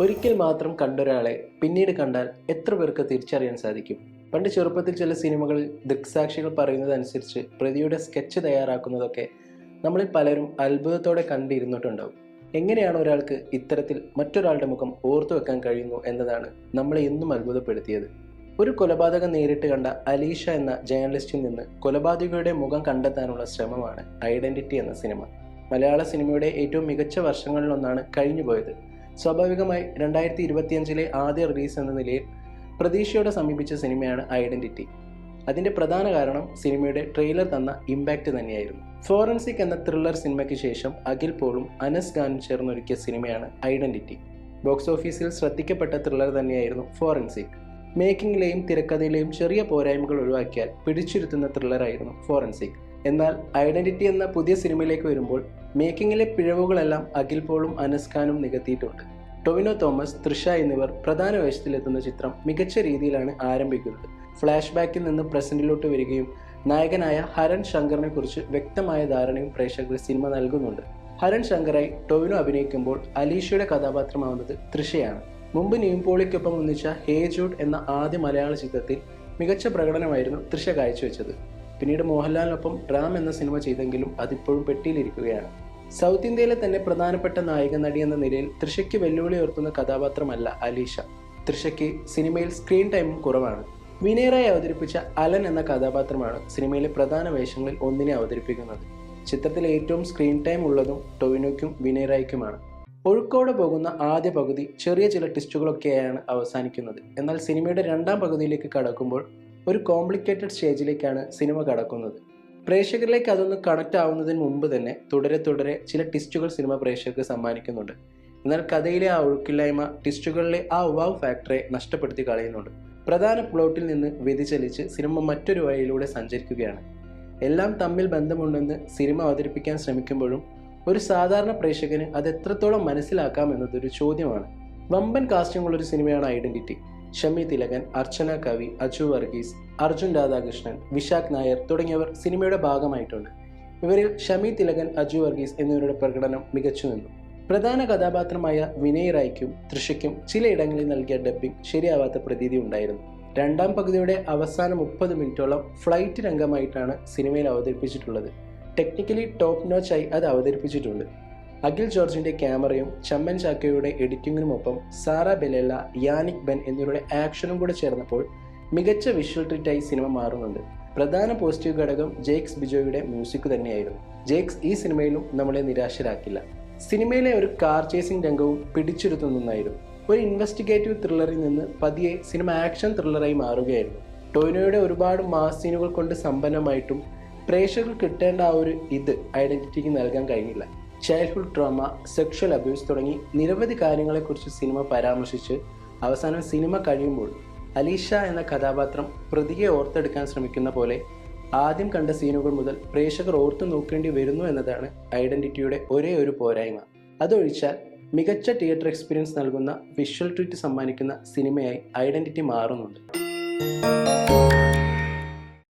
ഒരിക്കൽ മാത്രം കണ്ടൊരാളെ പിന്നീട് കണ്ടാൽ എത്ര പേർക്ക് തിരിച്ചറിയാൻ സാധിക്കും? പണ്ട് ചെറുപ്പത്തിൽ ചില സിനിമകളിൽ ദൃക്സാക്ഷികൾ പറയുന്നതനുസരിച്ച് പ്രതിയുടെ സ്കെച്ച് തയ്യാറാക്കുന്നതൊക്കെ നമ്മളിൽ പലരും അത്ഭുതത്തോടെ കണ്ടിരുന്നിട്ടുണ്ടാവും. എങ്ങനെയാണ് ഒരാൾക്ക് ഇത്തരത്തിൽ മറ്റൊരാളുടെ മുഖം ഓർത്തു വെക്കാൻ കഴിയുന്നു എന്നതാണ് നമ്മളെ എന്നും അത്ഭുതപ്പെടുത്തിയത്. ഒരു കൊലപാതകം നേരിട്ട് കണ്ട അലീഷ എന്ന ജേർണലിസ്റ്റിൽ നിന്ന് കൊലപാതകയുടെ മുഖം കണ്ടെത്താനുള്ള ശ്രമമാണ് ഐഡന്റിറ്റി എന്ന സിനിമ. മലയാള സിനിമയുടെ ഏറ്റവും മികച്ച വർഷങ്ങളിലൊന്നാണ് കഴിഞ്ഞുപോയത്. സ്വാഭാവികമായി രണ്ടായിരത്തി ഇരുപത്തിയഞ്ചിലെ ആദ്യ റിലീസ് എന്ന നിലയിൽ പ്രതീക്ഷയോടെ സമീപിച്ച സിനിമയാണ് ഐഡന്റിറ്റി. അതിന്റെ പ്രധാന കാരണം സിനിമയുടെ ട്രെയിലർ തന്ന ഇമ്പാക്റ്റ് തന്നെയായിരുന്നു. ഫോറൻസിക് എന്ന ത്രില്ലർ സിനിമയ്ക്ക് ശേഷം അഖിൽ പോളും അനസ് ഖാനും ചേർന്നൊരുക്കിയ സിനിമയാണ് ഐഡന്റിറ്റി. ബോക്സ് ഓഫീസിൽ ശ്രദ്ധിക്കപ്പെട്ട ത്രില്ലർ തന്നെയായിരുന്നു ഫോറൻസിക്. മേക്കിങ്ങിലെയും തിരക്കഥയിലെയും ചെറിയ പോരായ്മകൾ ഒഴിവാക്കിയാൽ പിടിച്ചിരുത്തുന്ന ത്രില്ലറായിരുന്നു ഫോറൻസിക്. എന്നാൽ ഐഡന്റിറ്റി എന്ന പുതിയ സിനിമയിലേക്ക് വരുമ്പോൾ മേക്കിങ്ങിലെ പിഴവുകളെല്ലാം അഖിൽ പോളും അനസ്കാനും നികത്തിയിട്ടുണ്ട്. ടൊവിനോ തോമസ് തൃഷ എന്നിവർ പ്രധാന വേഷത്തിലെത്തുന്ന ചിത്രം മികച്ച രീതിയിലാണ് ആരംഭിക്കുന്നത്. ഫ്ലാഷ് ബാക്കിൽ നിന്ന് പ്രസന്റിലോട്ട് വരികയും നായകനായ ഹരൺ ശങ്കറിനെ കുറിച്ച് വ്യക്തമായ ധാരണയും പ്രേക്ഷകർ സിനിമ നൽകുന്നുണ്ട്. ഹരൺ ശങ്കറായി ടൊവിനോ അഭിനയിക്കുമ്പോൾ അലീഷയുടെ കഥാപാത്രമാവുന്നത് തൃഷയാണ്. മുമ്പ് നീംപോളിക്കൊപ്പം ഒന്നിച്ച ഹേ ജൂഡ് എന്ന ആദ്യ മലയാള ചിത്രത്തിൽ മികച്ച പ്രകടനമായിരുന്നു തൃഷ കാഴ്ചവെച്ചത്. പിന്നീട് മോഹൻലാലിനൊപ്പം റാം എന്ന സിനിമ ചെയ്തെങ്കിലും അതിപ്പോഴും പെട്ടിയിലിരിക്കുകയാണ്. സൗത്ത് ഇന്ത്യയിലെ തന്നെ പ്രധാനപ്പെട്ട നായിക നടി എന്ന നിലയിൽ തൃഷയ്ക്ക് വെല്ലുവിളി ഉയർത്തുന്ന കഥാപാത്രമല്ല അലീഷ. തൃഷയ്ക്ക് സിനിമയിൽ സ്ക്രീൻ ടൈമും കുറവാണ്. വിനയറായി അവതരിപ്പിച്ച അലൻ എന്ന കഥാപാത്രമാണ് സിനിമയിലെ പ്രധാന വേഷങ്ങളിൽ ഒന്നിനെ അവതരിപ്പിക്കുന്നത്. ചിത്രത്തിൽ ഏറ്റവും സ്ക്രീൻ ടൈം ഉള്ളതും ടൊവിനോയ്ക്കും വിനയറായിക്കുമാണ്. ഒഴുക്കോടെ പോകുന്ന ആദ്യ പകുതി ചെറിയ ചില ട്വിസ്റ്റുകളൊക്കെയാണ് അവസാനിക്കുന്നത്. എന്നാൽ സിനിമയുടെ രണ്ടാം പകുതിയിലേക്ക് കടക്കുമ്പോൾ ഒരു കോംപ്ലിക്കേറ്റഡ് സ്റ്റേജിലേക്കാണ് സിനിമ കടക്കുന്നത്. പ്രേക്ഷകരിലേക്ക് അതൊന്ന് കണക്ട് ആവുന്നതിന് മുമ്പ് തന്നെ തുടരെ തുടരെ ചില ടിസ്റ്റുകൾ സിനിമ പ്രേക്ഷകർക്ക് സമ്മാനിക്കുന്നുണ്ട്. എന്നാൽ കഥയിലെ ആ ഒഴുക്കില്ലായ്മ ടിസ്റ്റുകളിലെ ആ വാവ് ഫാക്ടറെ നഷ്ടപ്പെടുത്തി കളയുന്നുണ്ട്. പ്രധാന പ്ലോട്ടിൽ നിന്ന് വ്യതിചലിച്ച് സിനിമ മറ്റൊരു വഴിയിലൂടെ സഞ്ചരിക്കുകയാണ്. എല്ലാം തമ്മിൽ ബന്ധമുണ്ടെന്ന് സിനിമ അവതരിപ്പിക്കാൻ ശ്രമിക്കുമ്പോഴും ഒരു സാധാരണ പ്രേക്ഷകന് അത് എത്രത്തോളം മനസ്സിലാക്കാം എന്നതൊരു ചോദ്യമാണ്. വമ്പൻ കാസ്റ്റിംഗുള്ള ഒരു സിനിമയാണ് ഐഡന്റിറ്റി ഷമി തിലകൻ അർച്ചന കവി അജു വർഗീസ് അർജുൻ രാധാകൃഷ്ണൻ വിശാഖ് നായർ തുടങ്ങിയവർ സിനിമയുടെ ഭാഗമായിട്ടുണ്ട്. ഇവരിൽ ഷമി തിലകൻ അജു വർഗീസ് എന്നിവരുടെ പ്രകടനം മികച്ചു നിന്നു. പ്രധാന കഥാപാത്രമായ വിനയ് റായ്ക്കും തൃഷയ്ക്കും ചിലയിടങ്ങളിൽ നൽകിയ ഡബ്ബിംഗ് ശരിയാവാത്ത പ്രതീതി ഉണ്ടായിരുന്നു. രണ്ടാം പകുതിയുടെ അവസാന മുപ്പത് മിനിറ്റോളം ഫ്ലൈറ്റ് രംഗമായിട്ടാണ് സിനിമയിൽ അവതരിപ്പിച്ചിട്ടുള്ളത്. ടെക്നിക്കലി ടോപ്പ് നോച്ചായി അത് അവതരിപ്പിച്ചിട്ടുണ്ട്. അഖിൽ ജോർജിന്റെ ക്യാമറയും ചമ്മൻ ചാക്കയുടെ എഡിറ്റിംഗിനുമൊപ്പം സാറ ബെലെല്ല യാനിക് ബെൻ എന്നിവരുടെ ആക്ഷനും കൂടെ ചേർന്നപ്പോൾ മികച്ച വിഷ്വൽ ട്രീറ്റായി സിനിമ മാറുന്നുണ്ട്. പ്രധാന പോസിറ്റീവ് ഘടകം ജേക്സ് ബിജോയുടെ മ്യൂസിക് തന്നെയായിരുന്നു. ജേക്സ് ഈ സിനിമയിലും നമ്മളെ നിരാശരാക്കില്ല. സിനിമയിലെ ഒരു കാർ ചേസിംഗ് രംഗവും പിടിച്ചിരുത്തുന്നതായിരുന്നു ഒരു ഇൻവെസ്റ്റിഗേറ്റീവ് ത്രില്ലറിൽ നിന്ന് പതിയെ സിനിമ ആക്ഷൻ ത്രില്ലറായി മാറുകയായിരുന്നു. ടോയിനോയുടെ ഒരുപാട് മാസ് സീനുകൾ കൊണ്ട് സമ്പന്നമായിട്ടും പ്രേക്ഷകർ കിട്ടേണ്ട ആ ഒരു ഇത് ഐഡന്റിറ്റിക്ക് നൽകാൻ കഴിഞ്ഞില്ല. ചൈൽഡ്ഹുഡ് ട്രോമ സെക്ഷൽ അബ്യൂസ് തുടങ്ങി നിരവധി കാര്യങ്ങളെക്കുറിച്ച് സിനിമ പരാമർശിച്ച് അവസാനം സിനിമ കഴിയുമ്പോൾ അലീഷ എന്ന കഥാപാത്രം പ്രതിയെ ഓർത്തെടുക്കാൻ ശ്രമിക്കുന്ന പോലെ ആദ്യം കണ്ട സീനുകൾ മുതൽ പ്രേക്ഷകർ ഓർത്തു നോക്കേണ്ടി വരുന്നു എന്നതാണ് ഐഡന്റിറ്റിയുടെ ഒരേ ഒരു പോരായ്മ. അതൊഴിച്ചാൽ മികച്ച തിയേറ്റർ എക്സ്പീരിയൻസ് നൽകുന്ന വിഷ്വൽ ട്രീറ്റ് സമ്മാനിക്കുന്ന സിനിമയായി ഐഡന്റിറ്റി മാറുന്നുണ്ട്.